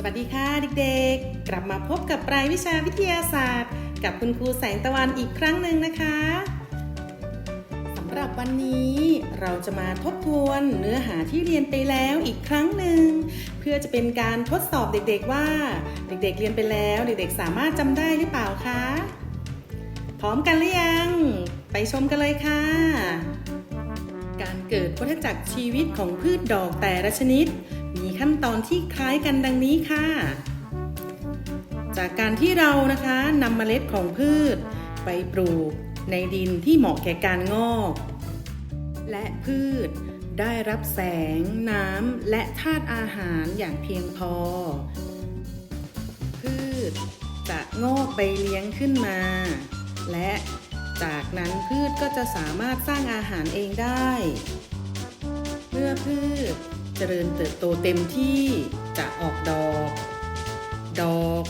สวัสดีค่ะเด็กๆ กลับมาพบกับปลายวิชาวิทยาศาสตร์ กับคุณครูแสงตะวันอีกครั้งหนึ่งนะคะสำหรับวันนี้เราจะมาทบทวนเนื้อหาที่เรียนไปแล้วอีกครั้งหนึ่ง เพื่อจะเป็นการทดสอบเด็กๆว่า เด็กๆ เรียนไปแล้วเด็กๆ สามารถจำได้หรือเปล่าคะพร้อมกันหรือยัง ไปชมกันเลยค่ะการเกิดวัฏจักรชีวิตของพืชดอกแต่ละชนิด ขั้นตอนที่คล้ายกันดังนี้ค่ะ จากการที่เรานะคะนำเมล็ดของพืช ไปปลูกในดินที่เหมาะแก่การงอก และพืชได้รับแสง น้ำ และธาตุอาหารอย่างเพียงพอ พืชจะงอกใบเลี้ยงขึ้นมา และจากนั้นพืชก็จะสามารถสร้างอาหารเองได้ เมื่อพืช เจริญเติบโตเต็มที่จะออกดอก ดอก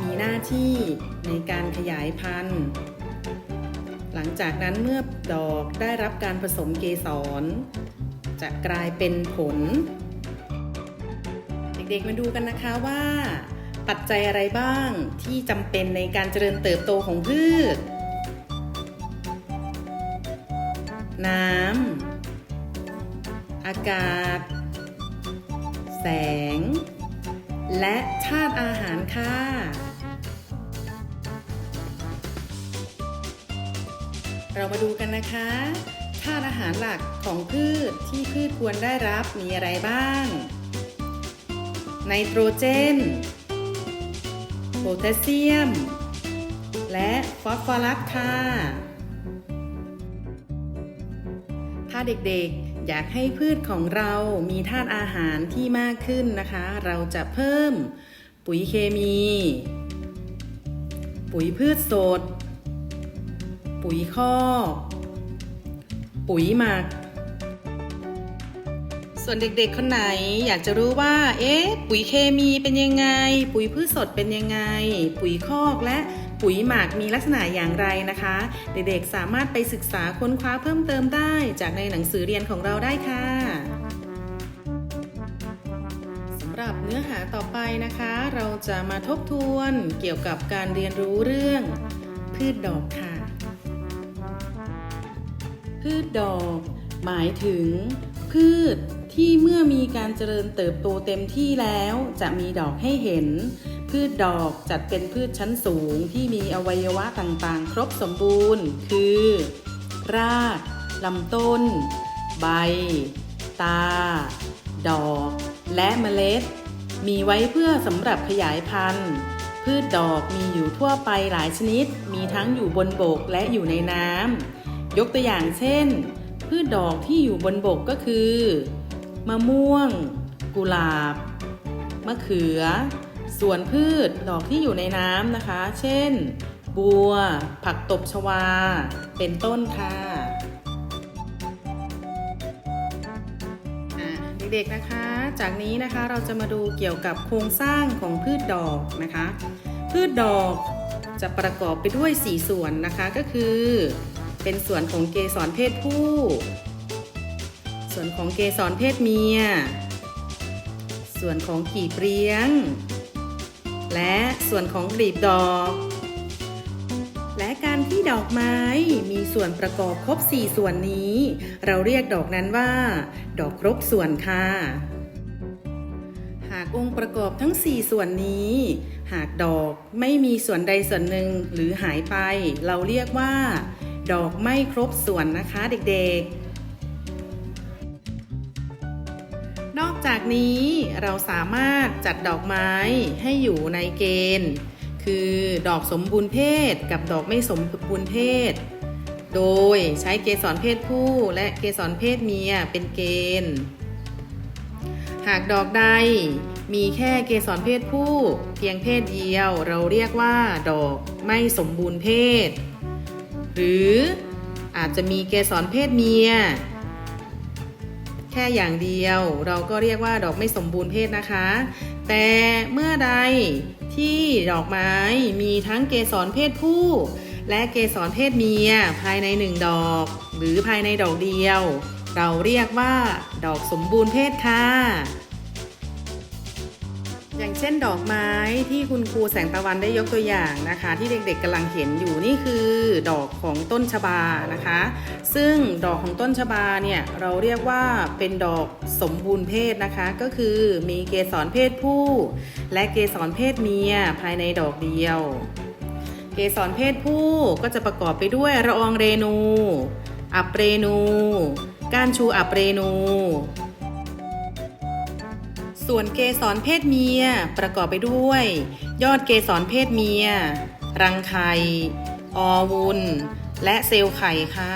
มีหน้าที่ในการขยายพันธุ์ หลังจากนั้นเมื่อดอกได้รับการผสมเกสร จะกลายเป็นผล เด็กๆมาดูกันนะคะว่า ปัจจัยอะไรบ้างที่จำเป็นในการเจริญเติบโตของพืช น้ำอากาศ แสง และธาตุอาหารค่ะเรามาดูกันนะคะธาตุอาหารหลักของพืชที่พืชควรได้รับมีอะไรบ้าง ไนโตรเจน โพแทสเซียม และฟอสฟอรัสค่ะ ถ้าเด็กๆ อยากให้พืชของเรามีธาตุอาหารที่มากขึ้นนะคะ เราจะเพิ่มปุ๋ยเคมี ปุ๋ยพืชสด ปุ๋ยคอกปุ๋ยหมัก ส่วนเด็กๆ คนไหนอยากจะรู้ว่า เอ๊ะ ปุ๋ยเคมีเป็นยังไง ปุ๋ยพืชสดเป็นยังไง ปุ๋ยคอกและปุ๋ยหมักมีลักษณะอย่างไรนะคะ เด็กๆ สามารถไปศึกษาค้นคว้าเพิ่มเติมได้ จากในหนังสือเรียนของเราได้ค่ะสำหรับเนื้อหาต่อไปนะคะ เราจะมาทบทวนเกี่ยวกับการเรียนรู้เรื่อง พืชดอกค่ะ พืชดอก หมายถึงพืช ที่เมื่อมีการเจริญเติบโตเต็มที่แล้ว จะมีดอกให้เห็น พืชดอกจัดเป็นพืชชั้นสูงที่มีอวัยวะต่างๆ ครบสมบูรณ์ คือ รากลำต้น ใบ ตา ดอก และเมล็ด มีไว้เพื่อสำหรับขยายพันธุ์ พืชดอกมีอยู่ทั่วไปหลายชนิด มีทั้งอยู่บนบกและอยู่ในน้ำยกตัวอย่างเช่น พืชดอกที่อยู่บนบกก็คือ มะม่วง กุหลาบ มะเขือ ส่วนพืชดอกที่อยู่ในน้ำนะคะ เช่น บัว ผักตบชวา เป็นต้นค่ะอะเด็กๆนะคะ จากนี้นะคะเราจะมาดูเกี่ยวกับโครงสร้างของพืชดอกนะคะ พืชดอกจะประกอบไปด้วย 4 ส่วนนะคะก็คือ เป็นส่วนของเกสรเพศผู้ ส่วนของเกสรเพศเมีย ส่วนของกีบเลี้ยง และส่วนของกลีบดอก และการที่ดอกไม้มีส่วนประกอบครบ 4 ส่วนนี้ เราเรียกดอกนั้นว่า ดอกครบส่วนค่ะ หากองค์ประกอบทั้ง 4 ส่วนนี้ หากดอกไม่มีส่วนใดส่วนหนึ่งหรือหายไป เราเรียกว่า ดอกไม่ครบส่วนนะคะเด็กๆ นี้เราสามารถจัดดอกไม้ให้อยู่ในเกณฑ์ คือดอกสมบูรณ์เพศกับดอกไม่สมบูรณ์เพศ โดยใช้เกสรเพศผู้และเกสรเพศเมียเป็นเกณฑ์ หากดอกใดมีแค่เกสรเพศผู้เพียงเพศเดียวเราเรียกว่า ดอกไม่สมบูรณ์เพศ หรืออาจจะมีเกสรเพศเมีย ค่อย่างเดียว เราก็เรียกว่าดอกไม่สมบูรณ์เพศนะคะ แต่เมื่อใดที่ดอกไม้มีทั้งเกสรเพศผู้ และเกสรเพศเมียภายในหนึ่งดอก หรือภายในดอกเดียว เราเรียกว่า ดอกสมบูรณ์เพศค่ะ อย่างเช่นดอกไม้ที่คุณครูแสงตะวันได้ยกตัวอย่างนะคะ ที่เด็กๆกำลังเห็นอยู่นี่คือดอกของต้นชบานะคะ ซึ่งดอกของต้นชบาเนี่ยเราเรียกว่าเป็นดอกสมบูรณ์เพศนะคะ ก็คือมีเกสรเพศผู้ และเกสรเพศเมียภายในดอกเดียว เกสรเพศผู้ก็จะประกอบไปด้วยระอองเรนู อัปเรนู ก้านชูอัปเรนู ส่วนเกสรเพศเมียประกอบไปด้วย ยอดเกสรเพศเมีย รังไข่ออวุลและเซลล์ไข่ค่ะ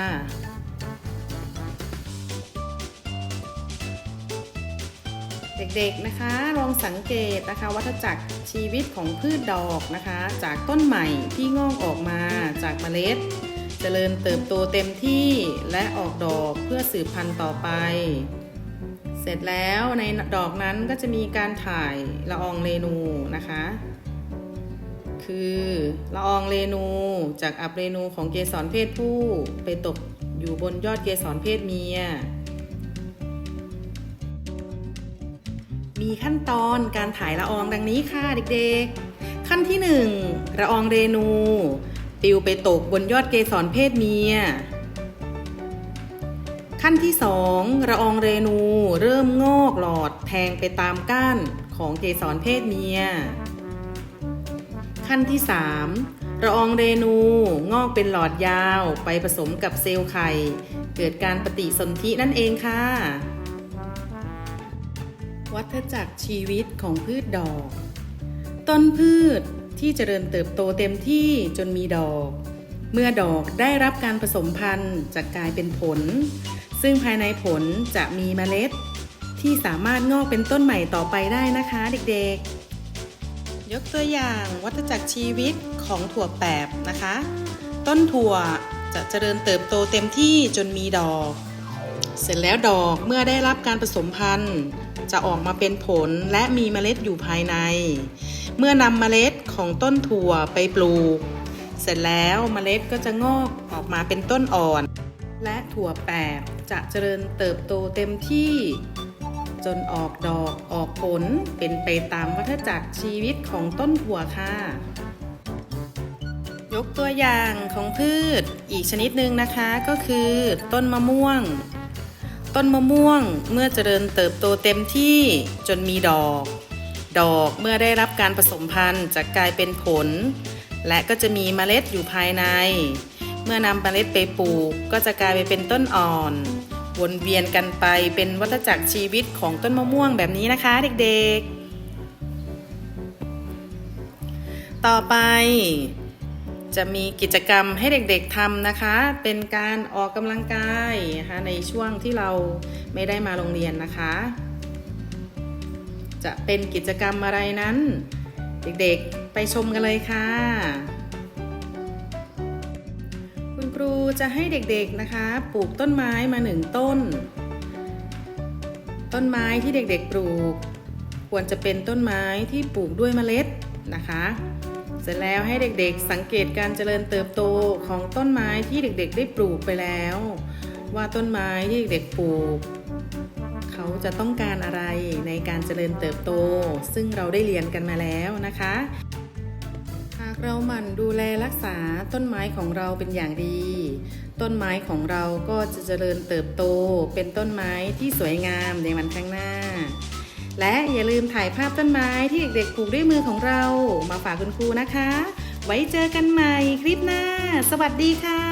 เด็กๆนะคะลองสังเกตนะคะวัฏจักรชีวิตของพืชดอกนะคะ จากต้นใหม่ที่งอกออกมาจากเมล็ดเจริญเติบโตเต็มที่และออกดอกเพื่อสืบพันธุ์ต่อไป เสร็จแล้วในดอกนั้นก็จะมีการถ่ายละอองเรนูนะคะ คือละอองเรนูจากอับเรนูของเกสรเพศผู้ไปตกอยู่บนยอดเกสรเพศเมีย มีขั้นตอนการถ่ายละอองดังนี้ค่ะเด็กๆ ขั้นที่ 1 ละอองเรนู ปิวไปตกบนยอดเกสรเพศเมีย ขั้นที่2ละอองเรนูเริ่มงอกหลอดแทงไปตามก้านของเกสรเพศเมีย ขั้นที่3ละอองเรนูงอกเป็นหลอดยาวไปผสมกับเซลล์ไข่ เกิดการปฏิสนธินั่นเองค่ะ วัฏจักรชีวิตของพืชดอก ต้นพืชที่เจริญเติบโตเต็มที่จนมีดอก เมื่อดอกได้รับการผสมพันธุ์จะกลายเป็นผล ซึ่งภายในผลจะมีเมล็ด ที่สามารถงอกเป็นต้นใหม่ต่อไปได้นะคะเด็กๆ ยกตัวอย่างวัฏจักรชีวิตของถั่วแปบนะคะ ต้นถั่วจะเจริญเติบโตเต็มที่จนมีดอก เสร็จแล้วดอกเมื่อได้รับการผสมพันธุ์ จะออกมาเป็นผลและมีเมล็ดอยู่ภายใน เมื่อนำเมล็ดของต้นถั่วไปปลูก เสร็จแล้วเมล็ดก็จะงอกออกมาเป็นต้นอ่อน ถั่วแปบจะเจริญเติบโตเต็มที่ จนออกดอกออกผลเป็นไปตามวัฏจักรชีวิตของต้นถั่วค่ะ ยกตัวอย่างของพืชอีกชนิดหนึ่งนะคะก็คือต้นมะม่วง ต้นมะม่วงเมื่อเจริญเติบโตเต็มที่จนมีดอก ดอกเมื่อได้รับการผสมพันธุ์จะกลายเป็นผล และก็จะมีเมล็ดอยู่ภายใน เมื่อนำเมล็ดไปปลูกก็จะกลายไปเป็นต้นอ่อน วนเวียนกันไปเป็นวัฏจักรชีวิตของต้นมะม่วงแบบนี้นะคะเด็กๆ ต่อไปจะมีกิจกรรมให้เด็กๆทำนะคะ เป็นการออกกำลังกายนะคะในช่วงที่เราไม่ได้มาโรงเรียนนะคะ จะเป็นกิจกรรมอะไรนั้น เด็กๆไปชมกันเลยค่ะ รูจะให้เด็กๆนะคะ ปลูกต้นไม้มาหนึ่งต้น ต้นไม้ที่เด็กๆปลูก ควรจะเป็นต้นไม้ที่ปลูกด้วยเมล็ดนะคะ เสร็จแล้วให้เด็กๆสังเกตการเจริญเติบโตของต้นไม้ที่เด็กๆ ได้ปลูกไปแล้ว ว่าต้นไม้ที่เด็กๆปลูก เขาจะต้องการอะไรในการเจริญเติบโต ซึ่งเราได้เรียนกันมาแล้วนะคะ เราหมั่นดูแลรักษาต้นไม้ของเราเป็นอย่างดี ต้นไม้ของเราก็จะเจริญเติบโตเป็นต้นไม้ที่สวยงามในวันข้างหน้า และอย่าลืมถ่ายภาพต้นไม้ที่เด็กๆปลูกด้วยมือของเรา มาฝากคุณครูนะคะ ไว้เจอกันใหม่คลิปหน้า สวัสดีค่ะ